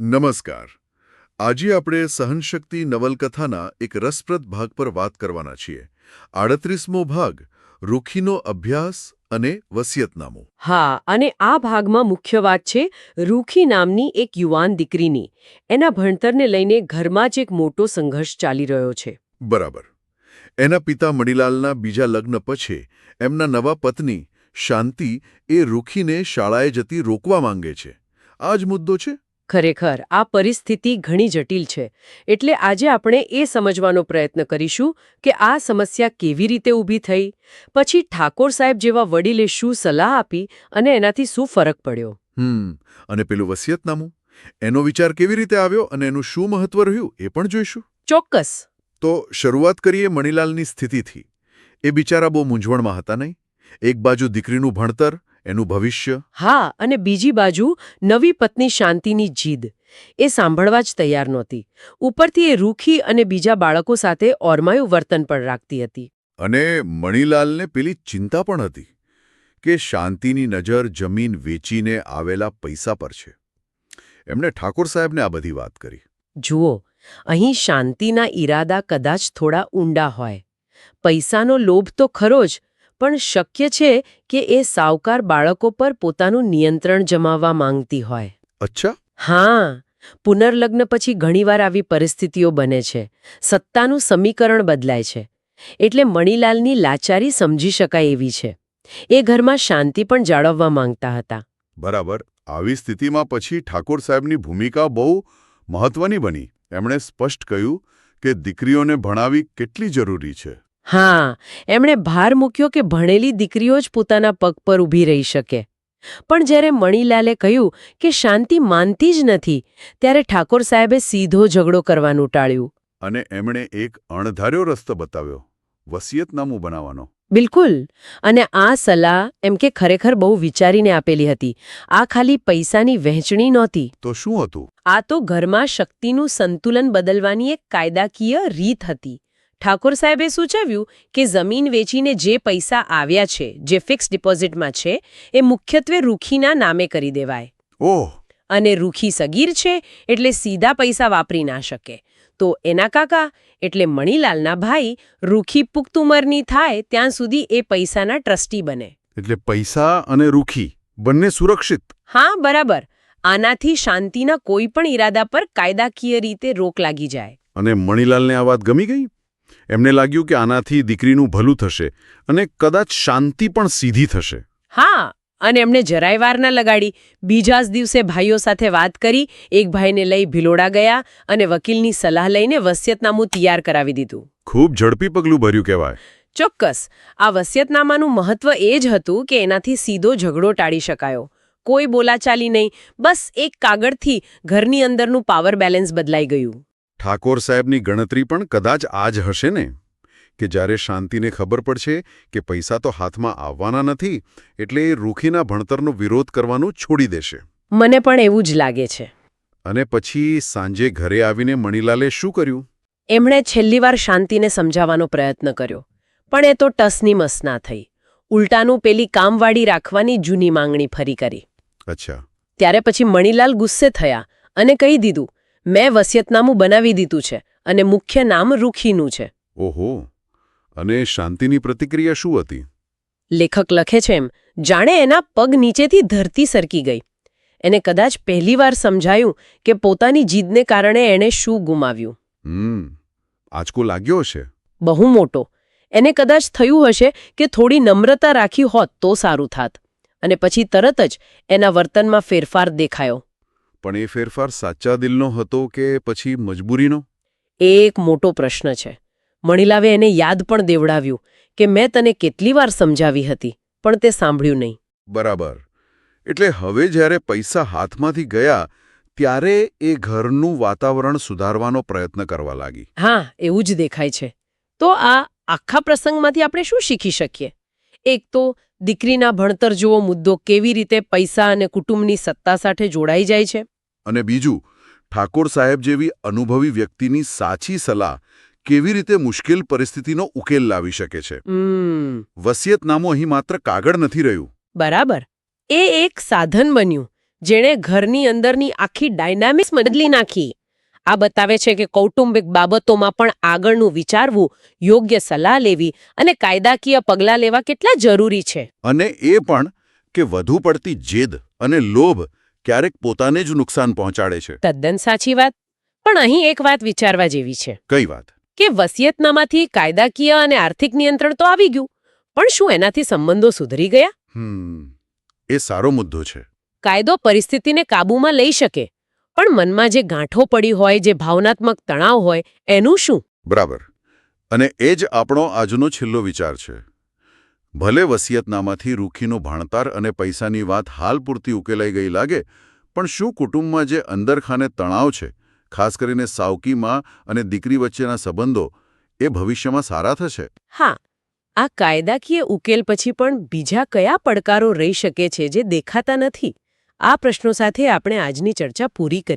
નમસ્કાર. આજે આપણે સહનશક્તિ નવલકથાના એક રસપ્રદ ભાગ પર વાત કરવાના છીએ. આડત્રીસમો ભાગ રૂખીનો અભ્યાસ અને વસિયતનામું. હા અને આ ભાગમાં મુખ્ય વાત છે રૂખી નામની એક યુવાન દીકરીની. એના ભણતરને લઈને ઘરમાં જ એક મોટો સંઘર્ષ ચાલી રહ્યો છે. બરાબર. એના પિતા મણીલાલના બીજા લગ્ન પછી એમના નવા પત્ની શાંતિ એ રૂખીને શાળાએ જતી રોકવા માંગે છે. આ જ મુદ્દો છે? ખરેખર આ પરિસ્થિતિ ઘણી જટિલ છે. એટલે આજે આપણે એ સમજવાનો પ્રયત્ન કરીશું કે આ સમસ્યા કેવી રીતે ઊભી થઈ. પછી ઠાકોર સાહેબ જેવા વડીલે શું સલાહ આપી અને એનાથી શું ફરક પડ્યો? હમ અને પેલું વસિયતનામું? એનો વિચાર કેવી રીતે આવ્યો અને એનું શું મહત્વ રહ્યું એ પણ જોઈશું. ચોક્કસ. તો શરૂઆત કરીએ મણીલાલની સ્થિતિથી. એ બિચારા બહુ મૂંઝવણમાં હતા નહીં? એક બાજુ દીકરીનું ભણતર એનું ભવિષ્ય? હા અને બીજી બાજુ નવી પત્ની શાંતિની જીદ. એ સાંભળવા જ તૈયાર નહોતી. ઉપરથી એ રૂખી અને બીજા બાળકો સાથે ઓરમાયું વર્તન પણ રાખતી હતી. અને મણીલાલને પેલી ચિંતા પણ હતી કે શાંતિની નજર જમીન વેચીને આવેલા પૈસા પર છે. એમણે ઠાકોર સાહેબને આ બધી વાત કરી. જુઓ અહીં શાંતિના ઈરાદા કદાચ થોડા ઊંડા હોય. પૈસાનો લોભ તો ખરો જ પણ શક્ય છે કે એ સાવકાર બાળકો પર પોતાનું નિયંત્રણ જમાવવા માંગતી હોય. અચ્છા. હા પુનર્લગ્ન પછી ઘણીવાર આવી પરિસ્થિતિઓ બને છે. સત્તાનું સમીકરણ બદલાય છે. એટલે મણીલાલની લાચારી સમજી શકાય એવી છે. એ ઘરમાં શાંતિ પણ જાળવવા માંગતા હતા. બરાબર. આવી સ્થિતિમાં પછી ઠાકોર સાહેબની ભૂમિકા બહુ મહત્વની બની. એમણે સ્પષ્ટ કહ્યું કે દીકરીઓને ભણાવી કેટલી જરૂરી છે. હા એમણે ભાર મૂક્યો કે ભણેલી દીકરીઓ જ પોતાના પગ પર ઊભી રહી શકે. પણ જ્યારે મણીલાલે કહ્યું કે શાંતિ માનતી જ નથી ત્યારે ઠાકોર સાહેબે સીધો ઝઘડો કરવાનું ટાળ્યું. અને એમણે એક અણધાર્યો રસ્તો બતાવ્યો વસિયતનામું બનાવવાનો. બિલકુલ. અને આ સલાહ એમ કે ખરેખર બહુ વિચારીને આપેલી હતી. આ ખાલી પૈસાની વહેંચણી નહોતી. તો શું હતું? આ તો ઘરમાં શક્તિનું સંતુલન બદલવાની એક કાયદાકીય રીત હતી. ઠાકોર સાહેબે સૂચવ્યું કે જમીન વેચીને જે પૈસા આવ્યા છે જે ફિક્સ ડિપોઝિટમાં છે એ મુખ્યત્વે રૂખીના નામે કરી દેવાય. ઓહ. અને રૂખી સગીર છે એટલે સીધા પૈસા વાપરી ના શકે. તો એના કાકા એટલે મણીલાલના ભાઈ રૂખી પુખ્ત ઉંમરની થાય ત્યાં સુધી એ પૈસાના ટ્રસ્ટી બને. એટલે પૈસા અને રૂખી બંને સુરક્ષિત? હા બરાબર. આનાથી શાંતિના કોઈ પણ ઈરાદા પર કાયદાકીય રીતે રોક લાગી જાય. અને મણીલાલને આ વાત ગમી ગઈ? એમને લાગ્યું કે આનાથી દીકરીનું ભલું થશે અને કદાચ શાંતિ પણ સીધી થશે. હા અને એમણે જરાય વાર ના લગાડી. બીજા જ દિવસે ભાઈઓ સાથે વાત કરી એક ભાઈને લઈ ભિલોડા ગયા અને વકીલની સલાહ લઈને વસિયતનામું તૈયાર કરાવી દીધું. ખૂબ ઝડપી પગલું ભર્યું કહેવાય. ચોક્કસ આ વસિયતનામાનું મહત્વ એ જ હતું કે એનાથી સીધો ઝઘડો ટાળી શકાયો. કોઈ બોલાચાલી નહીં બસ એક કાગળથી ઘરની અંદરનું પાવર બેલેન્સ બદલાઈ ગયું. ઠાકોર સાહેબની ગણતરી પણ કદાચ આ જ હશે ને? કે જ્યારે શાંતિને ખબર પડશે કે પૈસા તો હાથમાં આવવાના નથી એટલે એ રૂખીના ભણતરનો વિરોધ કરવાનું છોડી દેશે. મને પણ એવું જ લાગે છે. અને પછી સાંજે ઘરે આવીને મણીલાલે શું કર્યું? એમણે છેલ્લીવાર શાંતિને સમજાવવાનો પ્રયત્ન કર્યો. પણ એ તો ટસની મસના થઈ. ઉલટાનું પેલી કામવાળી રાખવાની જૂની માંગણી ફરી કરી. અચ્છા. ત્યારે પછી મણીલાલ ગુસ્સે થયા અને કહી દીધું મેં વસિયતનામું બનાવી દીધું છે અને મુખ્ય નામ રૂખીનું છે. ઓહો. અને શાંતિની પ્રતિક્રિયા શું હતી? લેખક લખે છે એમ જાણે એના પગ નીચેથી ધરતી સરકી ગઈ. એને કદાચ પહેલીવાર સમજાયું કે પોતાની જીદને કારણે એણે શું ગુમાવ્યું. હમ. આંચકો લાગ્યો હશે? બહુ મોટો. એને કદાચ થયું હશે કે થોડી નમ્રતા રાખી હોત તો સારું થાત. અને પછી તરત જ એના વર્તનમાં ફેરફાર દેખાયો. પણ એ ફેરફાર સાચા દિલનો હતો કે પછી મજબૂરીનો? એ એક મોટો પ્રશ્ન છે. મણિલાવે એને યાદ પણ દેવડાવ્યું કે મેં તને કેટલી વાર સમજાવી હતી પણ તે સાંભળ્યું નહીં. બરાબર. એટલે હવે જ્યારે પૈસા હાથમાંથી ગયા ત્યારે એ ઘરનું વાતાવરણ સુધારવાનો પ્રયત્ન કરવા લાગી. હા એવું જ દેખાય છે. તો આ આખા પ્રસંગમાંથી આપણે શું શીખી શકીએ? એક તો દીકરીના ભણતર જેવો મુદ્દો કેવી રીતે પૈસા અને કુટુંબની સત્તા સાથે જોડાઈ જાય છે. અને બીજું ઠાકોર સાહેબ જેવી અનુભવી વ્યક્તિની સાચી સલાહ કેવી રીતે મુશ્કેલ પરિસ્થિતિનો ઉકેલ લાવી શકે છે? વસિયતનામું અહીં માત્ર કાગળ નથી રહ્યું. બરાબર. એ એક સાધન બન્યું જેણે ઘરની અંદરની આખી ડાયનામિક્સ બદલી નાખી. આ બતાવે છે કે કૌટુંબિક બાબતોમાં પણ આગળનું વિચારવું યોગ્ય સલાહ લેવી અને કાયદાકીય પગલાં લેવા કેટલા જરૂરી છે. અને એ પણ કે વધુ પડતી જેદ અને લોભ ક્યારેક પોતાને જ નુકસાન પહોંચાડે છે. તદ્દન સાચી વાત. પણ અહીં એક વાત વિચારવા જેવી છે. કઈ વાત? કે વસિયતનામાથી કાયદાકીય અને આર્થિક નિયંત્રણ તો આવી ગયું. પણ શું એનાથી સંબંધો સુધરી ગયા? હમ એ સારો મુદ્દો છે. કાયદો પરિસ્થિતિને કાબૂમાં લઈ શકે. પણ મનમાં જે ગાંઠો પડી હોય જે ભાવનાત્મક તણાવ હોય એનું શું? બરાબર. અને એ જ આપણો આજનો છેલ્લો વિચાર છે. ભલે વસિયતનામાથી રૂખીનો ભાણતાર અને પૈસાની વાત હાલ પૂરતી ઉકેલાઈ ગઈ લાગે, પણ શું કુટુંબમાં જે અંદરખાને તણાવ છે, ખાસ કરીને સાવકીમાં અને દીકરી વચ્ચેના સંબંધો, એ ભવિષ્યમાં સારા થશે? હા, આ કાયદાકીય ઉકેલ પછી પણ બીજા કયા પડકારો રહી શકે છે જે દેખાતા નથી? આ પ્રશ્નો સાથે આપણે આજની ચર્ચા પૂરી કરી.